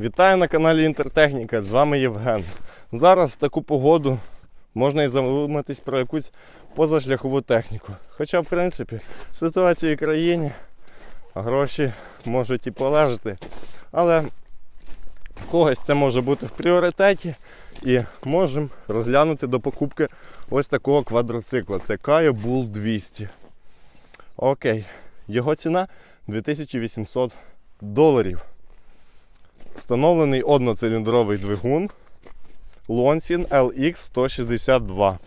Вітаю на каналі Інтертехніка, з вами Євген. Зараз в таку погоду можна і задуматись про якусь позашляхову техніку. Хоча, в принципі, ситуація в країні, гроші можуть і полежати. Але в когось це може бути в пріоритеті. І можемо розглянути до покупки ось такого квадроцикла. Це Kayo Bull 200. Окей, його ціна 2800 доларів. Встановлений одноциліндровий двигун Lonsin LX 162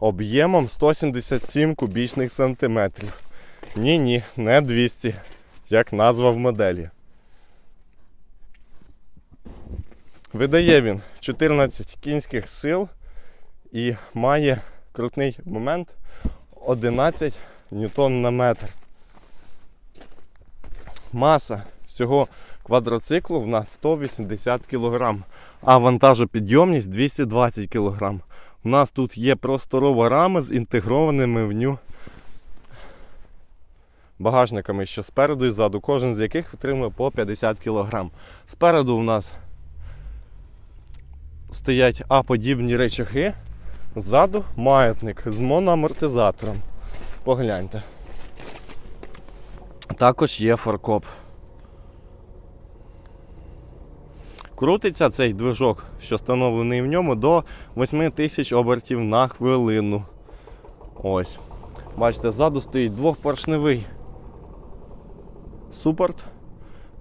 об'ємом 177 кубічних сантиметрів. Ні-ні, не 200, як назва в моделі. Видає він 14 кінських сил і має крутний момент 11 ньютон на метр. Маса всього квадроциклу в нас 180 кг, а вантажопідйомність 220 кг. У нас тут є просторова рама з інтегрованими в ню багажниками, що спереду і ззаду, кожен з яких витримує по 50 кг. Спереду у нас стоять А-подібні речахи, ззаду маятник з моноамортизатором. Погляньте. Також є фаркоп. Крутиться цей движок, що встановлений в ньому, до 8000 обертів на хвилину. Ось. Бачите, ззаду стоїть двохпоршневий супорт,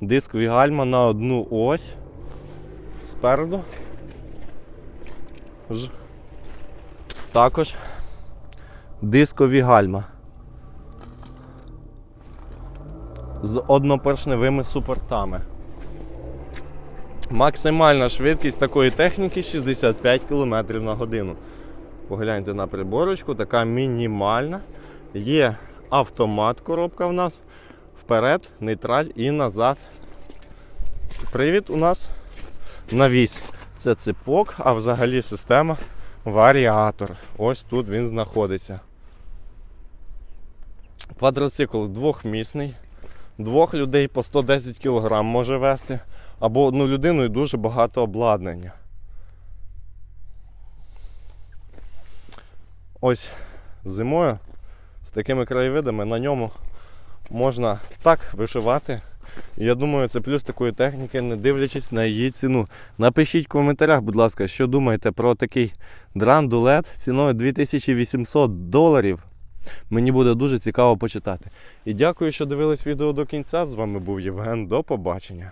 дискові гальма на одну ось. Спереду. Ж. Також дискові гальма. З однопоршневими супортами. Максимальна швидкість такої техніки 65 км на годину. Погляньте на приборочку, така мінімальна. Є автомат, коробка в нас. Вперед, нейтраль і назад. Привід у нас на вісь. Це ципок, а взагалі система варіатор. Ось тут він знаходиться. Квадроцикл двохмісний. Двох людей по 110 кг може вести, або одну людину і дуже багато обладнання. Ось зимою з такими краєвидами на ньому можна так вишивати. Я думаю, це плюс такої техніки, не дивлячись на її ціну. Напишіть в коментарях, будь ласка, що думаєте про такий драндулет ціною 2800 доларів. Мені буде дуже цікаво почитати. І дякую, що дивились відео до кінця. З вами був Євген. До побачення.